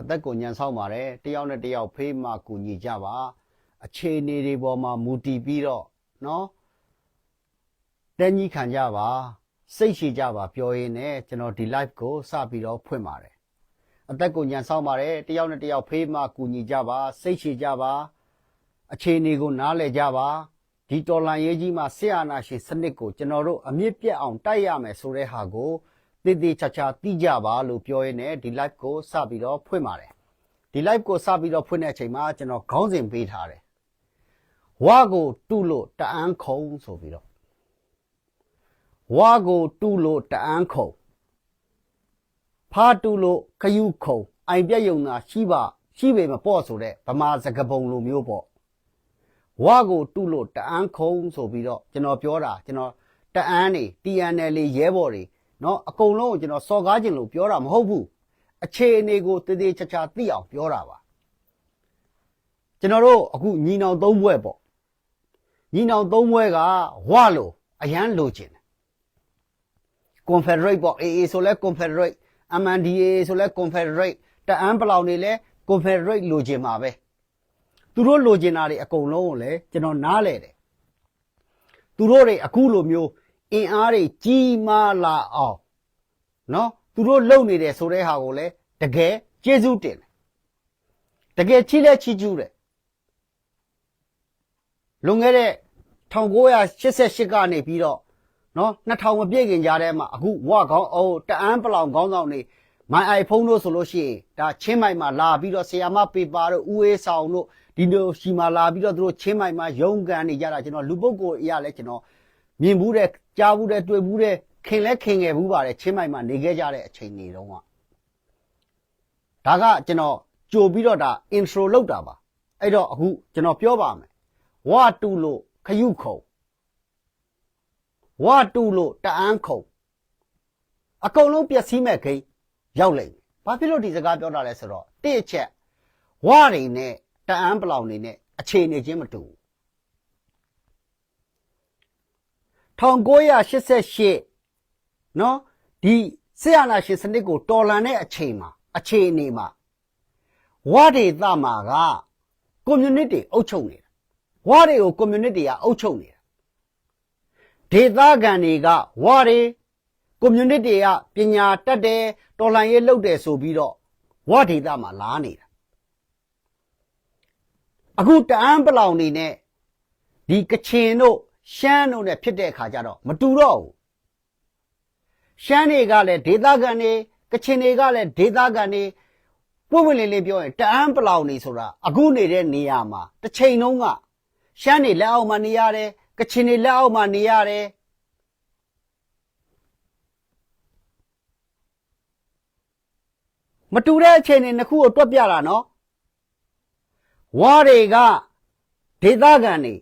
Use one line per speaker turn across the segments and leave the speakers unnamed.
အသက်ကိုညံဆောင်ပါတယ်တယောက်နဲ့တယောက်ဖေးမှကူညီကြပါအခြေအနေတွေပေါ်မှာမူတည်ပြီးတော့နော်တန်းကြီးခံကြပါစိတ်ရှိကြပါပြောရင်းနဲ့ကျွန်တော်ဒီ live ကိုစပြီးတော့ဖွင့်ပါတယ်အသက်ကိုညံဆောင်ပါတယ်တယောက်နဲ့တယောက်ဖေးမှကူညီကြပါစိတ်ရှိကြပါအခြေအနေကိုနားလည်ကြပါဒီတော်လန်ရေးကြီးမှာဆရာနာရှင်စနစ်ကိုကျွန်တော်တို့အမြင့်ပြတ်အောင်တိုက်ရမယ်ဆိုတဲ့ဟာကို တည်တည်ချာချာသိကြပါလို့ပြောရင်းနဲ့ဒီ live ကိုစပြီးတော့ဖွင့်ပါတယ်ဒီ live ကိုစပြီးတော့ဖွင့်တဲ့အချိန်မှာကျွန်တော်ခေါင်းစဉ်ပေးထားတယ်ဝါကိုတုလို့တအန်းခုံဆိုပြီးတော့ဝါကိုတုလို့တအန်းခုံဖာတုလို့ခယူခုံအိုင်ပြက်ယုံနာရှိပါရှိပေမပေါ့ဆိုတဲ့ဗမာစကားပုံလိုမျိုးပေါ့ဝါကိုတုလို့တအန်းခုံဆိုပြီးတော့ကျွန်တော်ပြောတာကျွန်တော်တအန်းနေ TNL လေးရဲဘော်တွေ နော်အကုန်လုံးကိုကျွန်တော်စော်ကားခြင်းလို့ပြောတာမဟုတ်ဘူးအခြေအနေကိုတည်တည်ချာချာသိအောင်ပြောတာပါကျွန်တော်တို့အခုညီနောင်သုံးဘွဲ့ပေါ့ညီနောင်သုံးဘွဲ့ကဝလို့အရန်လိုချင်တယ် Confederate ပေါ့ AA ဆိုလဲ Confederate MNDAA ဆိုလဲ Confederate တအန်းပလောင်တွေလဲ Confederate လိုချင်မှာပဲသူတို့လိုချင်တာတွေအကုန်လုံးကိုလည်းကျွန်တော်နားလဲတယ်သူတို့တွေအခုလိုမျိုး အင်အားတွေကြီးမားလာအောင်နော်သူတို့လုံနေတယ်ဆိုတဲ့ဟာကိုလည်းတကယ်ကျေးဇူးတင်တယ်တကယ်ချီးလဲချီးကျူးတယ်လွန်ခဲ့တဲ့1988ကနေပြီးတော့နော်2000မပြည့်ခင်ကြားထဲမှာအခုဝခေါင်းအိုးတအန်းပလောင်ခေါင်းဆောင်တွေမိုင်အိုင်ဖုန်းတို့ဆိုလို့ရှိရင်ဒါချင်းမိုင်မှာလာပြီးတော့ဆီယာမပေပါတို့ဦးအေးဆောင်တို့ဒီလိုရှိမှာလာပြီးတော့သူတို့ချင်းမိုင်မှာရုံးကန်နေကြတာကျွန်တော်လူပုဂ္ဂိုလ်အရာလဲကျွန်တော် မြင်ဘူးတဲ့ကြားဘူးတဲ့တွေ့ဘူးတဲ့ခင်လဲခင်ငယ်ဘူးပါတယ်ချင်းမိုင်မှာနေခဲ့ကြတဲ့အချိန်တွေတုန်းကဒါကကျွန်တော်ကြိုပြီးတော့ဒါ intro လောက်တာပါအဲ့တော့အခုကျွန်တော်ပြောပါမယ်ဝတူလို့ခရုခုံဝတူလို့တအန်းခုံအကုန်လုံးပျက်စီးမဲ့ဂိမ်းရောက်လိမ့်မယ်ဘာဖြစ်လို့ဒီစကားပြောတာလဲဆိုတော့တစ်အချက်ဝတွေနဲ့တအန်းပလောင်တွေနဲ့အခြေအနေချင်းမတူဘူး 1988နော်ဒီဆီယနာရှင်စနစ်ကိုတော်လန်တဲ့အချိန်မှာအခြေအနေမှာဝဒေသမှာကကွန်မြူနတီအုပ်ချုပ်နေတာဝတွေကိုကွန်မြူနတီကအုပ်ချုပ်နေတာဒေသခံတွေကဝတွေကွန်မြူနတီကပညာတတ်တယ်တော်လန်ရေးလုပ်တယ်ဆိုပြီးတော့ဝဒေသမှာလာနေတာအခုတအန်းပလောင်နေနဲ့ဒီကချင်တို့ ရှမ်းတို့နဲ့ဖြစ်တဲ့အခါကျတော့မတူတော့ဘူးရှမ်းတွေကလည်းဒေသခံတွေကချင်တွေကလည်းဒေသခံတွေပွင့်ပွင့်လင်းလင်းပြောရင်တအန်းပလောင်နေဆိုတာအခုနေတဲ့နေရာမှာတစ်ချိန်လုံးကရှမ်းတွေလက်အောက်မှာနေရတယ်ကချင်တွေလက်အောက်မှာနေရတယ်မတူတဲ့အခြေအနေနှစ်ခုကိုတွက်ပြတာနော်ဝါတွေကဒေသခံတွေ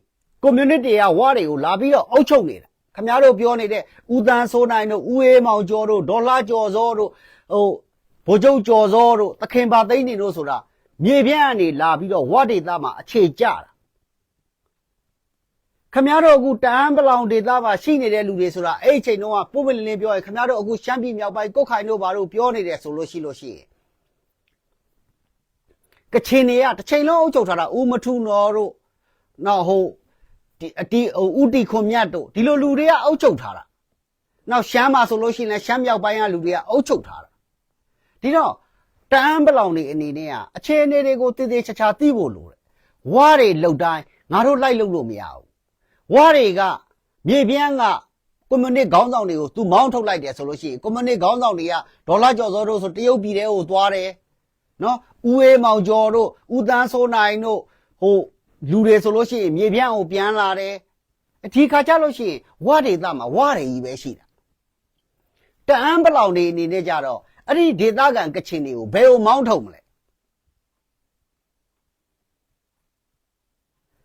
community ကဝါတွေကိုလာပြီးတော့အုပ်ချုပ်နေတာခင်ဗျားတို့ပြောနေတဲ့ဦးတန်းစိုးနိုင်တို့ဦးအေးမောင်ကျော်တို့ဒေါ်လာကျော်စောတို့ဟိုဗိုလ်ချုပ်ကျော်စောတို့သခင်ပါသိန်းနေတို့ဆိုတာမြေပြန့်ကနေလာပြီးတော့ဝါဒေသမှာအခြေကျတာခမရတို့အခုတန်းပလောင်ဒေသမှာရှိနေတဲ့လူတွေဆိုတာအဲ့ဒီချိန်တုန်းကပို့ပလင်းလင်းပြောရင်ခမရတို့အခုရှမ်းပြည်မြောက်ပိုင်းကုတ်ခိုင်တို့ဘာလို့ပြောနေတယ်ဆိုလို့ရှိလို့ရှိရင်ကချင်တွေကတစ်ချိန်လုံးအုပ်ချုပ်ထားတာဦးမထုနော်တို့နောက်ဟို ဒီအတီဟိုဦးတီခွန်မြတ်တို့ဒီလိုလူတွေကအုပ်ချုပ်ထားတာနောက်ရှမ်းမှာဆိုလို့ရှိရင်လည်းရှမ်းမြောက်ပိုင်းကလူတွေကအုပ်ချုပ်ထားတာဒီတော့တန်းပလောင်တွေအနေနဲ့ကအခြေအနေတွေကိုတည်တည်ချာချာသိဖို့လိုတယ်ဝါတွေလှုပ်တိုင်းငါတို့လိုက်လှုပ်လို့မရဘူးဝါတွေကမြေပြန်းကကွန်မြူနစ်ခေါင်းဆောင်တွေကိုသူမောင်းထုတ်လိုက်တယ်ဆိုလို့ရှိရင်ကွန်မြူနစ်ခေါင်းဆောင်တွေကဒေါ်လာကျော်စောတို့ဆိုတရုတ်ပြည်ထဲကိုသွားတယ်နော်ဦးအေးမောင်ကျော်တို့ဦးတန်းစိုးနိုင်တို့ဟို လူတွေဆိုလို့ရှိရင်မြေပြန့်ကိုပြန်လာတယ်အထီခါကြလို့ရှိရင်ဝါဒေသမှာဝါတွေကြီးပဲရှိတာတအန်းပလောင်နေအနေနဲ့ကြတော့အဲ့ဒီဒေသခံကချင်တွေကိုဘယ်ကိုမောင်းထုတ်မလဲ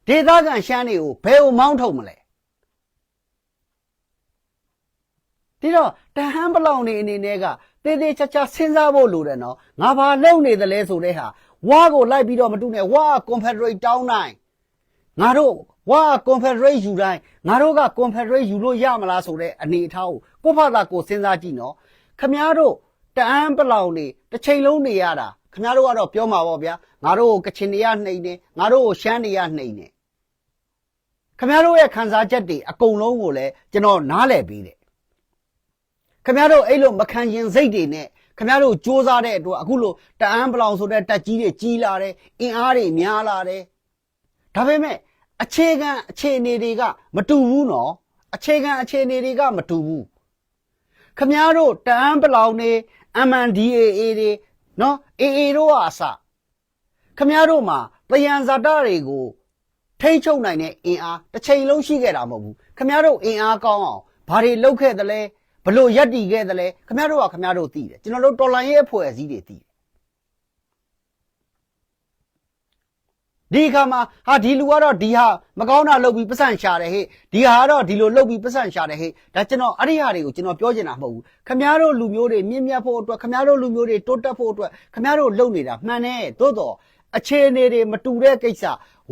ဒေသခံရှမ်းတွေကိုဘယ်ကိုမောင်းထုတ်မလဲဒီတော့တဟန်းပလောင်နေအနေနဲ့ကတေးသေးချာချာစဉ်းစားဖို့လိုတယ်နော်ငါဘာလုပ်နေသလဲဆိုတဲ့ဟာဝါကိုလိုက်ပြီးတော့မတူနဲ့ဝါ confederate တောင်းနိုင် ငါတို့ဝါ confederate ယူတိုင်းငါတို့က confederate ယူလို့ရမလားဆိုတဲ့အနေအထားကိုကိုယ့်ဘာသာကိုယ်စဉ်းစားကြည့်နော်ခမားတို့တအန်းပလောင်နေတစ်ချိန်လုံးနေရတာခင်ဗျားတို့ကတော့ပြောမှာပေါ့ဗျာငါတို့ကိုကချင်တွေကနှိမ်နေငါတို့ကိုရှမ်းတွေကနှိမ်နေခင်ဗျားတို့ရဲ့ခံစားချက်တွေအကုန်လုံးကိုလည်းကျွန်တော်နားလည်ပြီးတယ်ခင်ဗျားတို့အဲ့လိုမခံရင်စိတ်တွေနဲ့ခင်ဗျားတို့စ조사တဲ့အတွက်အခုလိုတအန်းပလောင်ဆိုတဲ့တက်ကြီးတွေကြီးလာတယ်အင်အားတွေများလာတယ်ဒါပေမဲ့ အခြေခံအခြေအနေတွေကမတူဘူးနော်အခြေခံအခြေအနေတွေကမတူဘူးခမားတို့တန်းပလောင်နေ MNDAA တွေနော် AA တို့ကအစခမားတို့မှာတယံဇာတတွေကိုထိတ်ချုပ်နိုင်တဲ့အင်အားတစ်ချိန်လုံးရှိခဲ့တာမဟုတ်ဘူးခမားတို့အင်အားကောင်းအောင်ဘာတွေလုပ်ခဲ့သလဲဘလို့ရက်တီခဲ့သလဲခမားတို့ကခမားတို့သိတယ်ကျွန်တော်တို့တော်လိုင်းရဲ့အဖွဲ့အစည်းတွေသိတယ် ဒီအခါမှာဟာဒီလူကတော့ဒီဟာမကောင်းတာလုပ်ပြီးပတ်စံရှာတယ်ဟဲ့ဒီဟာကတော့ဒီလိုလုပ်ပြီးပတ်စံရှာတယ်ဟဲ့ဒါကျွန်တော်အဲ့ဒီဟာတွေကိုကျွန်တော်ပြောချင်တာမဟုတ်ဘူးခမားတို့လူမျိုးတွေမြင့်မြတ်ဖို့အတွက်ခမားတို့လူမျိုးတွေတိုးတက်ဖို့အတွက်ခမားတို့လုပ်နေတာမှန်တယ်သို့တော့အခြေအနေတွေမတူတဲ့ကိစ္စ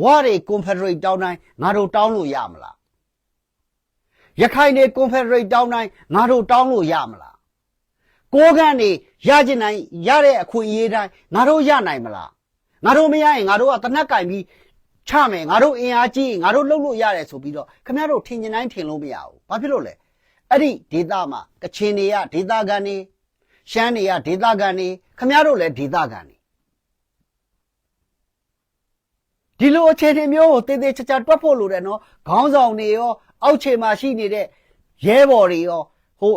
ဝါတွေ confederate တောင်းတိုင်းငါတို့တောင်းလို့ရမလားရခိုင်တွေ confederate တောင်းတိုင်းငါတို့တောင်းလို့ရမလားကိုးကန့်တွေရကျင်နိုင်ရတဲ့အခွင့်အရေးတိုင်းငါတို့ရနိုင်မလား ငါတို့မရရင်ငါတို့ကတနက်ကင်ပြီးချမယ်ငါတို့အင်အားကြီးငါတို့လှုပ်လို့ရတယ်ဆိုပြီးတော့ခင်ဗျားတို့ထင်ကျင်တိုင်းထင်လို့မရဘူးဘာဖြစ်လို့လဲအဲ့ဒီဒေတာမှာကချင်တွေကဒေတာကန်တွေရှမ်းတွေကဒေတာကန်တွေခင်ဗျားတို့လည်းဒေတာကန်တွေဒီလိုအခြေအနေမျိုးကိုတေးသေးချာချာတွက်ဖို့လိုတယ်နော်ခေါင်းဆောင်တွေရောအောက်ခြေမှာရှိနေတဲ့ရဲဘော်တွေရောဟို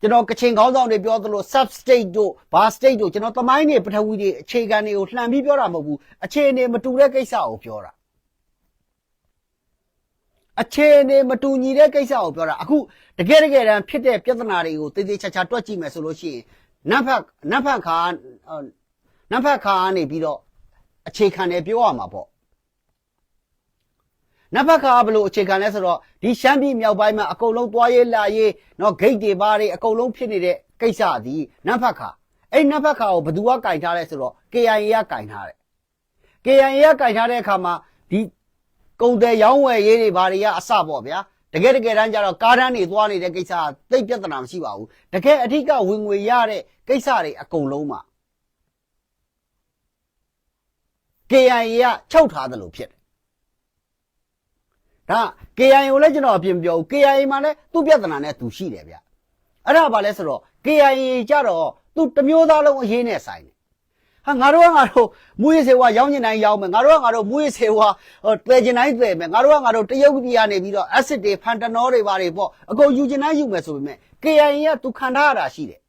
ကျွန်တော်ကချင်ခေါင်းဆောင်တွေပြောသလို sub state တို့ဘာ state တို့ကျွန်တော်သမိုင်းတွေပထဝီတွေအခြေခံတွေကိုလှန်ပြီးပြောတာမဟုတ်ဘူးအခြေအနေမတူတဲ့ကိစ္စကိုပြောတာအခြေအနေမတူညီတဲ့ကိစ္စကိုပြောတာအခုတကယ်တကယ်တမ်းဖြစ်တဲ့ပြဿနာတွေကိုတေးသေးချာချာတွက်ကြည့်မယ်ဆိုလို့ရှိရင်နတ်ဖက်နတ်ဖက်ခါနတ်ဖက်ခါကနေပြီးတော့အခြေခံတယ်ပြောရမှာပေါ့ နောက်ဘက်ကဘလို့အခြေခံလဲဆိုတော့ဒီရှမ်းပြည်မြောက်ပိုင်းမှာအကုန်လုံးသွားရေးလာရေးနော်ဂိတ်တွေဘာတွေအကုန်လုံးဖြစ်နေတဲ့ကိစ္စသည်နောက်ဘက်ကအဲ့နောက်ဘက်ကကိုဘသူကကင်ထားလဲဆိုတော့ KIA ကကင်ထားတယ် KIA ကကင်ထားတဲ့အခါမှာဒီကုန်တယ်ရောင်းဝယ်ရေးတွေဘာတွေကအစပေါ့ဗျာတကယ်တကယ်တမ်းကျတော့ကားတန်းတွေသွားနေတဲ့ကိစ္စသိပြဿနာမရှိပါဘူးတကယ်အထက်ကဝင်ငွေရတဲ့ကိစ္စတွေအကုန်လုံးမှာ KIA ကချုပ်ထားတယ်လို့ဖြစ်တယ် ဒါ KIA ကိုလည်းကျွန်တော်အပြင်ပြောဘူး KIA မှာလည်းသူ့ပြဿနာနဲ့သူရှိတယ်ဗျအဲ့ဒါဘာလဲဆိုတော့ KIA ကြတော့သူတမျိုးသားလုံးအရေးနဲ့ဆိုင်တယ်ဟာငါတို့ကငါတို့မူရစေဝါရောင်းကျင်တိုင်းရောင်းမယ်ငါတို့ကငါတို့မူရစေဝါဟိုတည်ကျင်တိုင်းတည်မယ်ငါတို့ကငါတို့တရုတ်ပြည်ကနေပြီးတော့ acid တွေဖန်တနောတွေဘာတွေပေါ့အကုန်ယူကျင်တိုင်းယူမယ်ဆိုပေမဲ့ KIA ကသူခံထားရတာရှိတယ်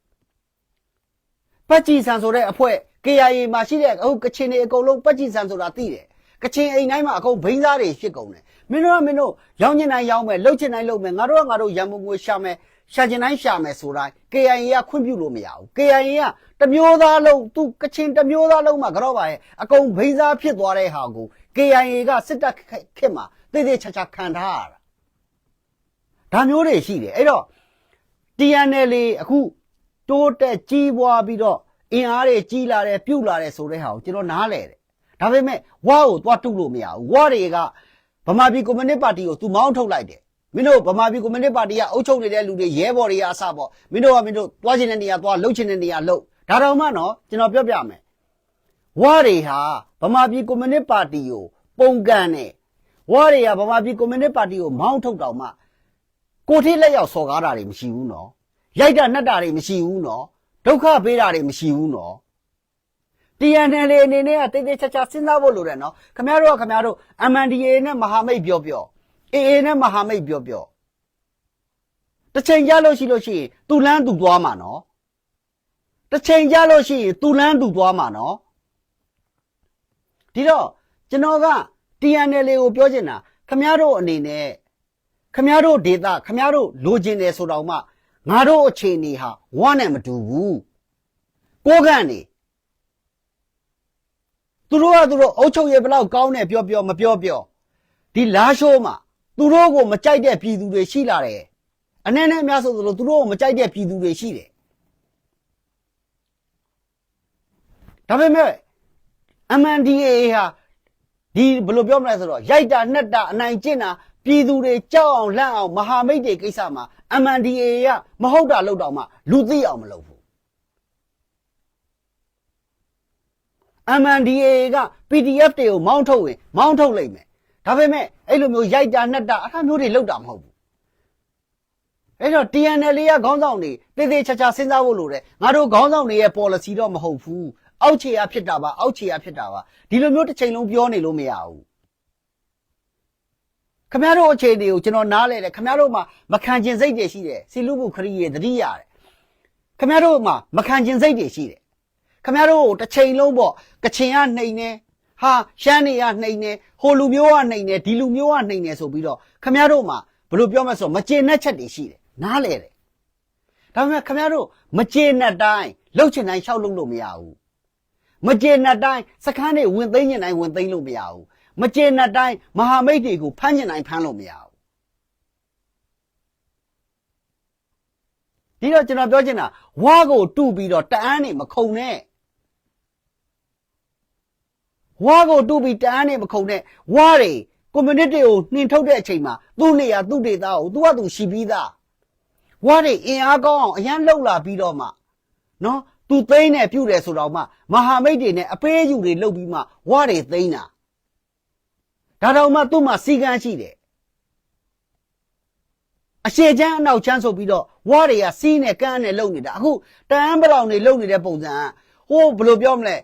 ပတ်ကြည်ဆန်ဆိုတဲ့အဖွဲ့ KIA မှာရှိတဲ့အခုကချင်တွေအကုန်လုံးပတ်ကြည်ဆန်ဆိုတာသိတယ်ကချင်အိမ်တိုင်းမှာအကုန်ဘိန်းစားတွေဖြစ်ကုန်တယ် မင်းတို့ကမင်းတို့ရောင်းချင်တိုင်းရောင်းမယ်လှုပ်ချင်တိုင်းလှုပ်မယ်ငါတို့ကငါတို့ရံပုံငွေရှာမယ်ရှာချင်တိုင်းရှာမယ်ဆိုတိုင်း KIA ကခွင့်ပြုလို့မရဘူး KIA ကတမျိုးသားလုံးသူကချင်တမျိုးသားလုံးမှာကြော့ပါရဲ့အကုန်ဘိန်းစားဖြစ်သွားတဲ့ဟာကို KIA ကစစ်တပ်ခက်မှာတိတိချာချာခံထားရတာဒါမျိုးတွေရှိတယ်အဲ့တော့ TNL အခုတိုးတက်ကြီးပွားပြီးတော့အင်အားတွေကြီးလာတယ်ပြုတ်လာတယ်ဆိုတဲ့ဟာကိုကျွန်တော်နားလဲတယ်ဒါပေမဲ့ဝါကိုသွားတုလို့မရဘူးဝါတွေက ဗမာပြည်ကွန်မြူနစ်ပါတီကိုသူမောင်းထုတ်လိုက်တယ်မင်းတို့ဗမာပြည်ကွန်မြူနစ်ပါတီကအုပ်ချုပ်နေတဲ့လူတွေရဲဘော်တွေကအစပေါ့မင်းတို့ကမင်းတို့သွားချင်တဲ့နေရာသွားလှုပ်ချင်တဲ့နေရာလှုပ်ဒါတော့မှနော်ကျွန်တော်ပြောပြမယ်ဝါတွေဟာဗမာပြည်ကွန်မြူနစ်ပါတီကိုပုံကန်နေဝါတွေကဗမာပြည်ကွန်မြူနစ်ပါတီကိုမောင်းထုတ်တော့မှကိုထိလက်ရောက်စော်ကားတာတွေမရှိဘူးနော်ရိုက်တာနှက်တာတွေမရှိဘူးနော်ဒုက္ခပေးတာတွေမရှိဘူးနော် TNL အနေနဲ့ကတိတ်တိတ်ချာချာစဉ်းစားဖို့လိုတယ်နော်ခမရတို့ကခမရတို့ MNDAA နဲ့မဟာမိတ်ပြောပြော AA နဲ့မဟာမိတ်ပြောပြောတစ်ချိန်ကြလို့ရှိလို့ရှိရင်သူလန်းသူသွားမှာနော်တစ်ချိန်ကြလို့ရှိရင်သူလန်းသူသွားမှာနော်ဒီတော့ကျွန်တော်က TNL ကိုပြောချင်တာခမရတို့အနေနဲ့ခမရတို့ဒေတာခမရတို့လိုချင်တယ်ဆိုတော့မှငါတို့အခြေအနေဟာဝမ်းနဲ့မတူဘူးကိုကန့်နေ သူတို့ကသူတို့အုတ်ချုပ်ရဲ့ဘလောက်ကောင်းတယ်ပြောပြောမပြောပြောဒီလာရှိုးမှာသူတို့ကိုမကြိုက်တဲ့ပြည်သူတွေရှိလာတယ်အနဲ့နဲ့အများဆိုသလိုသူတို့ကိုမကြိုက်တဲ့ပြည်သူတွေရှိတယ်ဒါပေမဲ့ MNDAA ဟာဒီဘယ်လိုပြောမလဲဆိုတော့ရိုက်တာနှက်တာအနိုင်ကျင့်တာပြည်သူတွေကြောက်အောင်လန့်အောင်မဟာမိတ်တွေကိစ္စမှာ MNDAA ကမဟုတ်တာလောက်တော့မှလူသိအောင်မလုပ်ဘူး MNDAA က PDF တွေကိုမောင်းထုတ်ရင်မောင်းထုတ်လိုက်မယ်ဒါပေမဲ့အဲ့လိုမျိုးရိုက်တာနှက်တာအဲ့ဒါမျိုးတွေလောက်တာမဟုတ်ဘူးအဲ့တော့ TNL ကခေါင်းဆောင်တွေတေးသေးချာချာစဉ်းစားဖို့လိုတယ်ငါတို့ခေါင်းဆောင်တွေရဲ့ policy တော့မဟုတ်ဘူးအောက်ခြေအဖြစ်တာပါအောက်ခြေအဖြစ်တာပါဒီလိုမျိုးတစ်ချိန်လုံးပြောနေလို့မရဘူးခမရတို့အခြေအနေကိုကျွန်တော်နားလဲတယ်ခမရတို့မှာမခံကျင်စိတ်တွေရှိတယ်စီလူမှုခရီးရဲ့တတိရတယ်ခမရတို့မှာမခံကျင်စိတ်တွေရှိတယ် ခမရတို့ကိုတစ်ချိန်လုံးပေါ့ကချင်ကနှိမ်နေဟာရှမ်းတွေကနှိမ်နေဟိုလူမျိုးကနှိမ်နေဒီလူမျိုးကနှိမ်နေဆိုပြီးတော့ခမရတို့မှာဘယ်လိုပြောမလဲဆိုတော့မကျေနပ်ချက်တွေရှိတယ်နားလဲတယ်ဒါပေမဲ့ခမရတို့မကျေနပ်တိုင်းလှုပ်ချင်တိုင်းရှောက်လုပ်လို့မရဘူးမကျေနပ်တိုင်းစခန်းတွေဝင်သိမ်းညင်တိုင်းဝင်သိမ်းလို့မရဘူးမကျေနပ်တိုင်းမဟာမိတ်တွေကိုဖမ်းညင်တိုင်းဖမ်းလို့မရဘူးဒီတော့ကျွန်တော်ပြောချင်တာဝါကိုတူပြီးတော့တန်းနေမခုံနဲ့ ဝါကိုတူပြီးတန်းနေမခုံနဲ့ဝါတွေကွန်မြူနတီကိုနှင်ထုတ်တဲ့အချိန်မှာသူ့နေရာသူ့ဒေသကိုသူကသူရှိပြီးသားဝါတွေအင်အားကောင်းအောင်အရန်လှုပ်လာပြီးတော့မှနော်သူသိန်းနဲ့ပြုတ်တယ်ဆိုတော့မှမဟာမိတ်တွေနဲ့အပေးအယူတွေလုပ်ပြီးမှဝါတွေသိန်းတာဒါတော့မှသူ့မှာစီကန်းရှိတယ်အရှိချမ်းအနောက်ချမ်းဆိုပြီးတော့ဝါတွေကစီးနဲ့ကန်းနဲ့လုပ်နေတာအခုတန်းပလောင်တွေလုပ်နေတဲ့ပုံစံကဟိုဘယ်လိုပြောမလဲ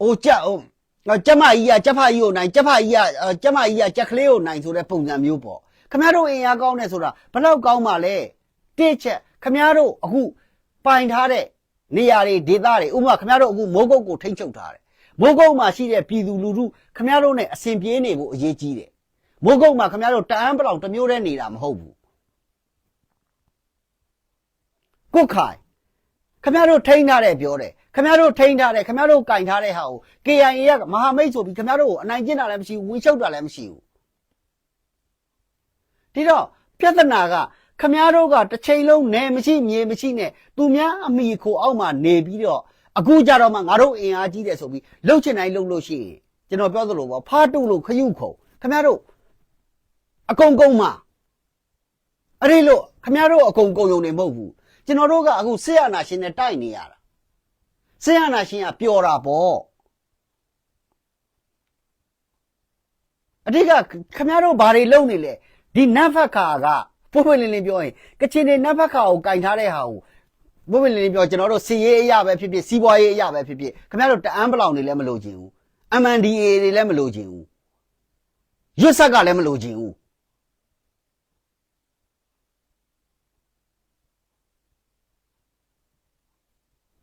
ဟိုကြက်ဟိုကျမကြီးကကျက်ဖကြီးကိုနိုင်ကျက်ဖကြီးကအော်ကျမကြီးကကျက်ကလေးကိုနိုင်ဆိုတဲ့ပုံစံမျိုးပေါ့ခမရတို့အင်အားကောင်းတယ်ဆိုတာဘယ်လောက်ကောင်းပါလဲတစ်ချက်ခမရတို့အခုပိုင်ထားတဲ့နေရာတွေဒေသတွေဥပမာခင်ဗျားတို့အခုမိုးကုတ်ကိုထိမ့်ချုပ်ထားတယ်မိုးကုတ်မှာရှိတဲ့ပြည်သူလူထုခင်ဗျားတို့ ਨੇ အစဉ်ပြေးနေဖို့အရေးကြီးတယ်မိုးကုတ်မှာခင်ဗျားတို့တအန်းပလောင်တစ်မျိုးတည်းနေတာမဟုတ်ဘူးကုတ်ခိုင်ခင်ဗျားတို့ထိန်းထားတယ်ပြောတယ် ခင်ဗျားတို့ထိန်းထားတယ်ခင်ဗျားတို့ကင်ထားတဲ့ဟာကို KIA ကမဟာမိတ်ဆိုပြီးခင်ဗျားတို့ကိုအနိုင်ကျင့်တာလည်းမရှိဘူးဝင်ရှုပ်တာလည်းမရှိဘူးဒီတော့ပြဿနာကခမားတို့ကတစ်ချိန်လုံးနယ်မရှိမြေမရှိနဲ့သူများအမိခိုအောက်မှာနေပြီးတော့အခုကြတော့မှငါတို့အင်အားကြီးတယ်ဆိုပြီးလှုပ်ချင်တိုင်းလှုပ်လို့ရှိရင်ကျွန်တော်ပြောသလိုပေါ့ဖားတုလို့ခရုခုံခမားတို့အကုန်ကုန်မှာအဲ့ဒီလို့ခမားတို့အကုန်ကုန်ယုံနေမဟုတ်ဘူးကျွန်တော်တို့ကအခုဆေးရနာရှင်နဲ့တိုက်နေရတာ ဆေးရနာရှင်ကပျော်တာပေါ့အတိတ်ကခမားတို့ဘာတွေလုပ်နေလဲဒီနတ်ဖက်ခါကပို့ပွင့်လင်းလင်းပြောရင်ကချင်တွေနတ်ဘက်ခါကိုကင်ထားတဲ့ဟာကိုပို့ပွင့်လင်းလင်းပြောကျွန်တော်တို့စီရေးအရာပဲဖြစ်ဖြစ်စီးပွားရေးအရာပဲဖြစ်ဖြစ်ခင်ဗျားတို့တအန်းပလောင်တွေလည်းမလို့ချင်ဘူး MNDA တွေလည်းမလို့ချင်ဘူးရွတ်ဆက်ကလည်းမလို့ချင်ဘူး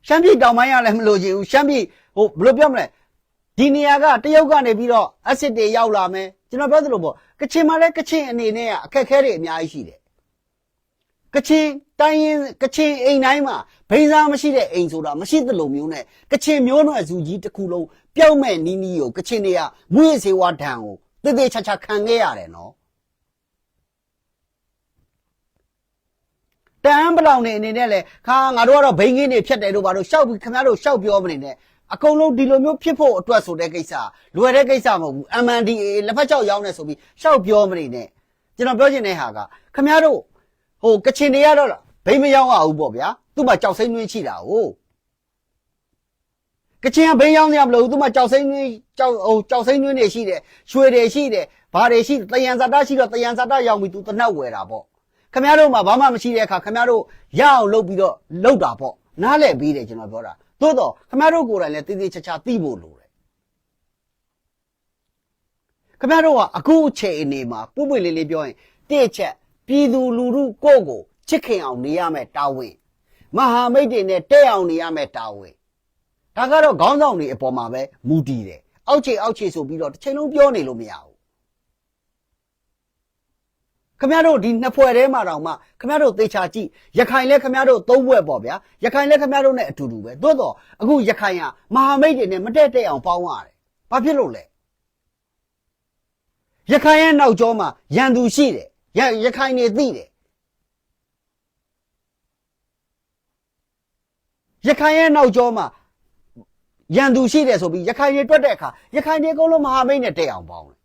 ရှမ်းပြည်တောင်ပိုင်းကလည်းမလို့ချင်ဘူးရှမ်းပြည်ဟိုဘယ်လိုပြောမလဲဒီနေရာကတရုတ်ကနေပြီးတော့အက်ဆစ်တွေရောက်လာမယ်ကျွန်တော်ပြောသလိုပေါ့ကချင်မှာလည်းကချင်အနေနဲ့ကအခက်အခဲတွေအများကြီးရှိတယ်ကချင်တိုင်းရင်ကချင်အိမ်တိုင်းမှာဘိန်းစားမရှိတဲ့အိမ်ဆိုတာမရှိသလိုမျိုးနဲ့ကချင်မျိုးနွယ်စုကြီးတစ်ခုလုံးပျောက်မဲ့နီးနီးကိုကချင်တွေကမွေးစေဝါဒဏ်ကိုတေးသေးချာချာခံခဲ့ရတယ်နော် တန်းပလောင်နေအနေနဲ့လေခါငါတို့ကတော့ဘိန်းကင်းတွေဖြတ်တယ်လို့ဘာလို့ရှောက်ပြီးခင်ဗျားတို့ရှောက်ပြောမနေနဲ့အကုန်လုံးဒီလိုမျိုးဖြစ်ဖို့အတွက်ဆိုတဲ့ကိစ္စလွယ်တဲ့ကိစ္စမဟုတ်ဘူး MNDA လက်ဖက်ချောက်ရောင်းနေဆိုပြီးရှောက်ပြောမနေနဲ့ကျွန်တော်ပြောချင်တဲ့ဟာကခင်ဗျားတို့ဟိုကချင်တွေကတော့ဘိန်းမရောင်းရဘူးပေါ့ဗျာသူ့မှာကြောက်စိမ့်နှွေးချိတာ哦ကချင်ကဘိန်းရောင်းနေရမလို့သူ့မှာကြောက်စိမ့်နှွေးကြောက်ဟိုကြောက်စိမ့်နှွေးနေရှိတယ်ရွှေတွေရှိတယ်ဘာတွေရှိတယံဇာတရှိတော့တယံဇာတရောင်းပြီးသူတနတ်ဝယ်တာပေါ့ ခင်ဗျားတို့မှာဘာမှမရှိတဲ့အခါခင်ဗျားတို့ရအောင်လုပ်ပြီးတော့လုပ်တာပေါ့နားလဲပြီးတယ်ကျွန်တော်ပြောတာသို့တော့ခင်ဗျားတို့ကိုယ်တိုင်လည်းတည်တည်ချာချာသိဖို့လိုတယ်ခင်ဗျားတို့ကအခုအချိန်အနေမှာပုပ်ပွေလေးလေးပြောရင်တစ်ချက်ပြည်သူလူထုကိုယ့်ကိုချစ်ခင်အောင်နေရမယ်တာဝန်မဟာမိတ်တွေနဲ့တဲ့အောင်နေရမယ်တာဝန်ဒါကတော့ခေါင်းဆောင်တွေအပေါ်မှာပဲမူတည်တယ်အောက်ခြေအောက်ခြေဆိုပြီးတော့တစ်ချိန်လုံးပြောနေလို့မရဘူး ခမရတို့ဒီနှစ်ဖွဲ့ထဲမှာတောင်မှခမရတို့သေချာကြည့်ရခိုင်လဲခမရတို့သုံးဖွဲ့ပေါ့ဗျာရခိုင်လဲခမရတို့နဲ့အတူတူပဲသို့တော့အခုရခိုင်ကမဟာမိတ်တွေနဲ့မတက်တဲ့အောင်ပေါင်းရတယ်ဘာဖြစ်လို့လဲရခိုင်ရဲ့နောက်ကျောမှာရန်သူရှိတယ်ရရခိုင်နေသိတယ်ရခိုင်ရဲ့နောက်ကျောမှာရန်သူရှိတယ်ဆိုပြီးရခိုင်တွေတွက်တဲ့အခါရခိုင်တွေအကုန်လုံးမဟာမိတ်နဲ့တက်အောင်ပေါင်းတယ်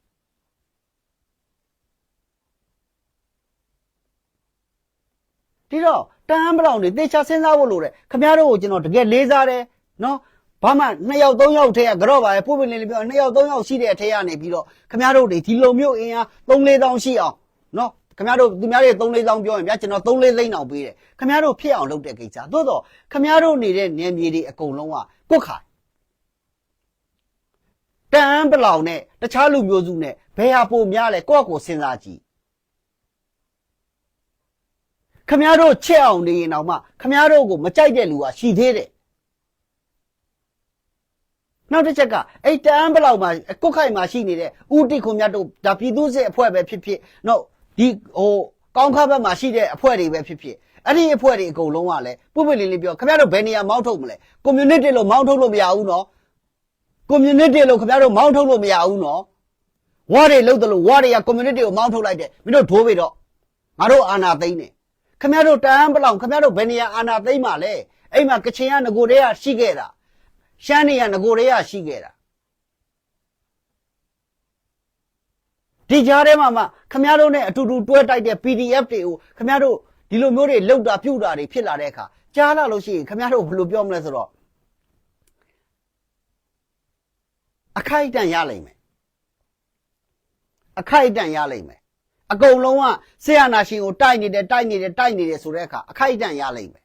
ဒီတော့တန်းပလောင်တွေတေချာစဉ်းစားဖို့လိုတယ်ခမရတို့ကိုကျွန်တော်တကယ်လေးစားတယ်နော်ဘာမှနှစ်ယောက်သုံးယောက်ထဲကကြော့ပါရဲ့ပို့ပင်လေးလေးပြောနှစ်ယောက်သုံးယောက်ရှိတဲ့အထဲကနေပြီးတော့ခမရတို့တွေဒီလိုမျိုးအင်အား3 4တောင်းရှိအောင်နော်ခမရတို့သူများတွေ3 4တောင်းပြောရင်ဗျာကျွန်တော်3 4သိန်းအောင်ပေးတယ်ခမရတို့ဖြစ်အောင်လုပ်တဲ့ကိစ္စသို့တော့ခမရတို့နေတဲ့နေမြေတွေအကုန်လုံးကကွက်ခိုင်တန်းပလောင်နဲ့တခြားလူမျိုးစုနဲ့ဘယ်ဟာပိုများလဲကိုယ့်ကိုစဉ်းစားကြည့် ခမရတို့ချက်အောင်နေရင်တော့မှခမရတို့ကိုမကြိုက်တဲ့လူကရှိသေးတယ်နောက်တစ်ချက်ကအဲ့တန်းဘလောက်မှာကုတ်ခိုင်မှာရှိနေတဲ့ဥတီခွန်မြတ်တို့ဒါပြည်သူစစ်အဖွဲ့ပဲဖြစ်ဖြစ်နောက်ဒီဟိုကောင်းခါဘက်မှာရှိတဲ့အဖွဲ့တွေပဲဖြစ်ဖြစ်အဲ့ဒီအဖွဲ့တွေအကုန်လုံးကလည်းပုပ္ပလင်းလေးပြောခင်ဗျားတို့ဘယ်နေရာမောင်းထုတ်မလဲကွန်မြူနတီလို့မောင်းထုတ်လို့မရဘူးနော်ကွန်မြူနတီလို့ခင်ဗျားတို့မောင်းထုတ်လို့မရဘူးနော်ဝါတွေလုံးတယ်လို့ဝါတွေကကွန်မြူနတီကိုမောင်းထုတ်လိုက်တယ်မင်းတို့ဒိုးပြီတော့ငါတို့အာနာသိမ့်နေ ခင်ဗျားတို့တန်းဘလောက်ခင်ဗျားတို့ဘယ်နေရာအာနာသိမ့်မှာလဲအဲ့မှာကချင်ကငကိုတွေကရှိခဲ့တာရှမ်းနေရငကိုတွေကရှိခဲ့တာဒီကြားထဲမှာမှခမရတို့နဲ့အတူတူတွဲတိုက်တဲ့ PDF တွေကိုခမရတို့ဒီလိုမျိုးတွေလောက်တာပြုတ်တာတွေဖြစ်လာတဲ့အခါကြားလာလို့ရှိရင်ခမရတို့ဘယ်လိုပြောမလဲဆိုတော့အခိုက်အတန့်ရလိမ့်မယ်အခိုက်အတန့်ရလိမ့်မယ် အကုန်လုံးကဆေးရနာရှင်ကိုတိုက်နေတယ်တိုက်နေတယ်တိုက်နေတယ်ဆိုတဲ့အခါအခိုက်အတန့်ရလိမ့်မယ်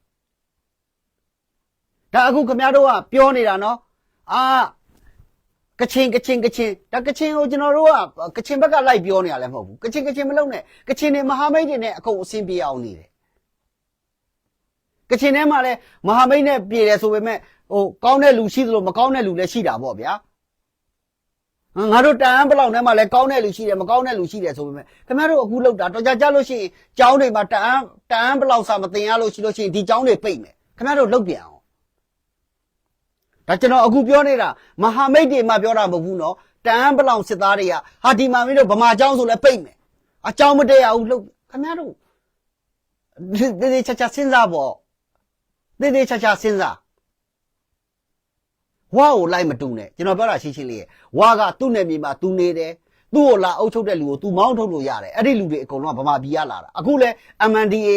ဒါအခုခင်ဗျားတို့ကပြောနေတာနော်အာကချင်ကချင်ကချင်ဒါကချင်ကိုကျွန်တော်တို့ကကချင်ဘက်ကလိုက်ပြောနေရလဲမဟုတ်ဘူးကချင်ကချင်မလုံးနဲ့ကချင်တွေမဟာမိတ်တွေနဲ့အခုအဆင်ပြေအောင်နေတယ်ကချင်ထဲမှာလဲမဟာမိတ်နဲ့ပြေတယ်ဆိုပေမဲ့ဟိုကောင်းတဲ့လူရှိသလိုမကောင်းတဲ့လူလည်းရှိတာပေါ့ဗျာ ငါတို့တန်ဘလောက်နဲ့မှလည်းကောင်းတဲ့လူရှိတယ်မကောင်းတဲ့လူရှိတယ်ဆိုပေမဲ့ခင်ဗျားတို့အခုလောက်တာတော်ကြကြလို့ရှိရင်ကျောင်းတွေမှာတန်တန်ဘလောက်စာမတင်ရလို့ရှိလို့ရှိရင်ဒီကျောင်းတွေပိတ်မယ်ခင်ဗျားတို့လောက်ပြန်အောင်ဒါကျွန်တော်အခုပြောနေတာမဟာမိတ်တွေမှပြောတာမဟုတ်ဘူးနော်တန်ဘလောက်စစ်သားတွေကဟာဒီမှာမင်းတို့ဗမာကျောင်းဆိုလည်းပိတ်မယ်အကျောင်းမတည့်ရဘူးလောက်ခင်ဗျားတို့တေးသေးချာချာစဉ်းစားပေါ့တေးသေးချာချာစဉ်းစား ဝါကိုလိုက်မတူနဲ့ကျွန်တော်ပြောတာရှင်းရှင်းလေးရယ်ဝါကသူ့နယ်မြေမှာသူနေတယ်သူ့ကိုလာအုပ်ချုပ်တဲ့လူကို तू မောင်းထုတ်လို့ရတယ်အဲ့ဒီလူတွေအကုန်လုံးကဗမာပြည်ကလာတာအခုလဲ MNDAA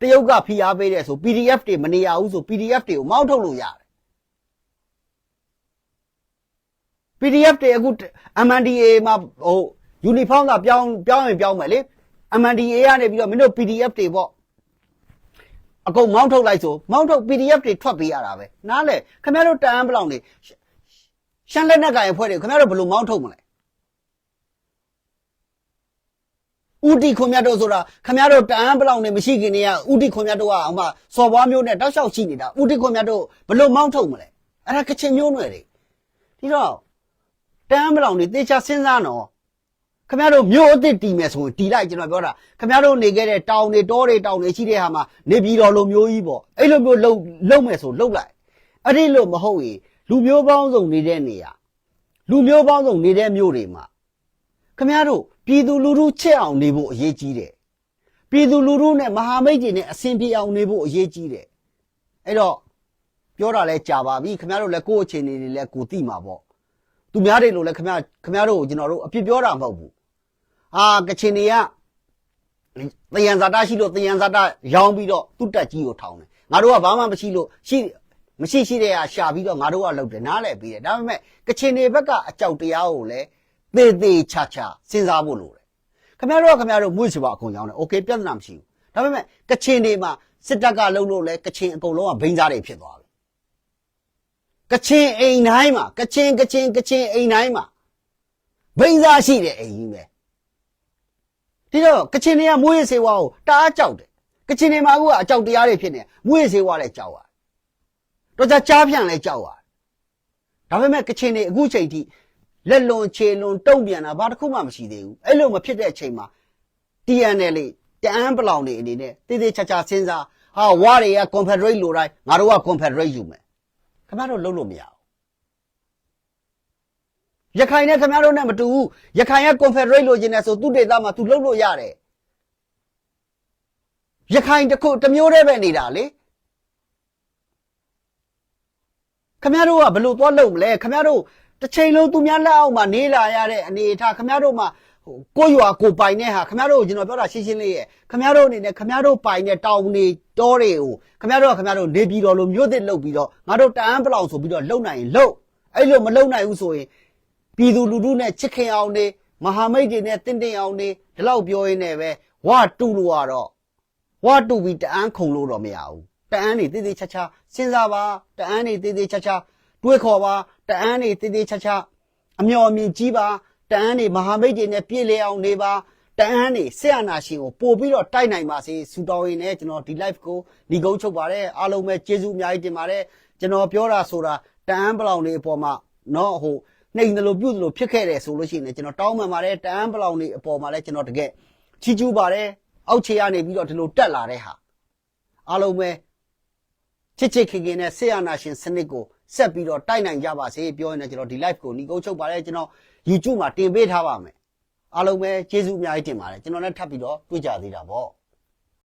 ကတရုတ်ကဖိအားပေးတယ်ဆို PDF တွေမနေရဘူးဆို PDF တွေကိုမောင်းထုတ်လို့ရတယ် PDF တွေအခု MNDA မှာဟို uniform ကပြောင်းပြောင်းရင်ပြောင်းမယ်လေ MNDA ကနေပြီးတော့မင်းတို့ PDF တွေပေါ့ အကုန်မောင်းထုတ်လိုက်ဆိုမောင်းထုတ် PDF တွေထွက်ပေးရတာပဲနားလေခင်ဗျားတို့တန်ဘလောင်နေရှမ်းလက်နက်ကိုင်အဖွဲ့တွေခင်ဗျားတို့ဘယ်လိုမောင်းထုတ်မလဲဥတီခွန်မြတ်တို့ဆိုတာခင်ဗျားတို့တန်ဘလောင်နေမရှိခင်နေကဥတီခွန်မြတ်တို့ကဟိုမှာစော်ဘွားမျိုးနဲ့တောက်လျှောက်ရှိနေတာဥတီခွန်မြတ်တို့ဘယ်လိုမောင်းထုတ်မလဲအဲ့ဒါကချင်မျိုးနွယ်တွေဒီတော့တန်းမလောင်နေတေချာစဉ်းစားနော် ခမရတို့မြို့အစ်စ်တီမယ်ဆိုရင်တီလိုက်ကျွန်တော်ပြောတာခမရတို့နေခဲ့တဲ့တောင်တွေတောတွေတောင်တွေရှိတဲ့ဟာမှာနေပြည်တော်လိုမျိုးကြီးပေါ့အဲ့လိုမျိုးလုံလုံမယ်ဆိုလုံလိုက်အဲ့ဒီလိုမဟုတ်ရင်လူမျိုးပေါင်းစုံနေတဲ့နေရာလူမျိုးပေါင်းစုံနေတဲ့မြို့တွေမှာခမရတို့ပြည်သူလူထုချက်အောင်နေဖို့အရေးကြီးတယ်ပြည်သူလူထုနဲ့မဟာမိတ်တွေနဲ့အဆင်ပြေအောင်နေဖို့အရေးကြီးတယ်အဲ့တော့ပြောတာလဲကြာပါပြီခမရတို့လည်းကိုယ့်အခြေအနေတွေလည်းကိုသိမှာပေါ့သူများတွေလို့လည်းခမခမတို့ကိုကျွန်တော်တို့အပြစ်ပြောတာမဟုတ်ဘူး ဟာကချင်တွေကတယံဇာတာရှိလို့တယံဇာတာရောင်းပြီးတော့သူ့တက်ကြီးကိုထောင်းတယ်ငါတို့ကဘာမှမရှိလို့ရှိမရှိရှိတဲ့ဟာရှာပြီးတော့ငါတို့ကလုပ်တယ်နားလည်ပြီးတယ်ဒါပေမဲ့ကချင်တွေဘက်ကအကြောက်တရားကိုလည်းသေသေးချာချာစဉ်းစားဖို့လိုတယ်ခမတို့ကခမတို့မွေးစီပါအကုန်ရောင်းတယ်โอเคပြဿနာမရှိဘူးဒါပေမဲ့ကချင်တွေမှာစစ်တပ်ကလှုပ်လို့လဲကချင်အကုန်လုံးကဘိန်းစားတွေဖြစ်သွားပြီ ကချင်အိမ်တိုင်းမှာကချင်ကချင်ကချင်အိမ်တိုင်းမှာဘိန်းစားရှိတဲ့အိမ်ကြီးပဲ ဒီတော့ကချင်တွေကမွေးရစေဝါကိုတအားကြောက်တယ်ကချင်တွေမှာအခုကအကြောက်တရားတွေဖြစ်နေမွေးရစေဝါလည်းကြောက်ရတယ်တော့ကြကြားဖြန့်လည်းကြောက်ရတယ်ဒါပေမဲ့ကချင်တွေအခုချိန်ထိလက်လွန်ခြေလွန်တုံ့ပြန်တာဘာတစ်ခုမှမရှိသေးဘူးအဲ့လိုမဖြစ်တဲ့အချိန်မှာ TNL လေးတန်းပလောင်နေအနေနဲ့တေးသေးချာချာစဉ်းစားဟာဝါတွေက confederate လိုတိုင်းငါတို့က confederate ယူမယ်ခင်ဗျားတို့လုံးလို့မရဘူး ရခိုင်နဲ့ခင်ဗျားတို့နဲ့မတူဘူးရခိုင်က confederate လို့ခြင်းနဲ့ဆိုသူ့ဒေသမှာသူလုံးလို့ရတယ်ရခိုင်တစ်ခုတစ်မျိုးတည်းပဲနေတာလေခင်ဗျားတို့ကဘယ်လိုသွားလုံးမလဲခင်ဗျားတို့တစ်ချိန်လုံးသူများလက်အောက်မှာနေလာရတဲ့အနေအထားခင်ဗျားတို့မှာဟိုကိုယ့်ရွာကိုယ်ပိုင်တဲ့ဟာခင်ဗျားတို့ကိုကျွန်တော်ပြောတာရှင်းရှင်းလေးရဲ့ခင်ဗျားတို့အနေနဲ့ခင်ဗျားတို့ပိုင်တဲ့တောင်တွေတောတွေကိုခင်ဗျားတို့ကခင်ဗျားတို့နေပြည်တော်လိုမြို့သစ်လုပ်ပြီးတော့ငါတို့တအန်းပလောင်ဆိုပြီးတော့လုံနိုင်ရင်လုံအဲ့လိုမလုံနိုင်ဘူးဆိုရင် ပြည်သူလူထုနဲ့ချစ်ခင်အောင်နေမဟာမိတ်တွေနဲ့တင့်တယ်အောင်နေဒီလောက်ပြောရင်းနဲ့ပဲဝတူလို့ရတော့ဝတူပြီးတအန်းခုံလို့တော့မရဘူးတအန်းနေသေးသေးချာချာစဉ်းစားပါတအန်းနေသေးသေးချာချာတွေးခေါ်ပါတအန်းနေသေးသေးချာချာအမျော်အမြင်ကြီးပါတအန်းနေမဟာမိတ်တွေနဲ့ပြည့်လည်အောင်နေပါ တန်းနေဆက်အနာရှင်ကိုပို့ပြီးတော့တိုက်နိုင်ပါစေစူတောင်းရင်လည်းကျွန်တော်ဒီ live ကိုညီကုန်းချုပ်ပါတယ်အားလုံးပဲကျေးဇူးအများကြီးတင်ပါတယ်ကျွန်တော်ပြောတာဆိုတာတန်းပလောင်တွေအပေါ်မှာเนาะဟို နှိမ်တယ်လို့ပြုတ်တယ်လို့ဖြစ်ခဲ့တယ်ဆိုလို့ရှိရင်လည်းကျွန်တော်တောင်းပန်ပါတယ်တန်းပလောင်တွေအပေါ်မှာလည်းကျွန်တော်တကယ်ချီးကျူးပါတယ်အောက်ခြေကနေပြီးတော့ဒီလိုတက်လာတဲ့ဟာအားလုံးပဲချစ်ချစ်ခင်ခင်နဲ့ဆက်အနာရှင်စနစ်ကိုဆက်ပြီးတော့တိုက်နိုင်ကြပါစေပြောရင်လည်းကျွန်တော်ဒီ live ကိုညီကုန်းချုပ်ပါတယ်ကျွန်တော် YouTube မှာတင်ပေးထားပါမယ်အားလုံးပဲကျေးဇူးအများကြီးတင်ပါတယ်ကျွန်တော်လည်းထပ်ပြီးတော့တွေ့ကြသေးတာပေါ့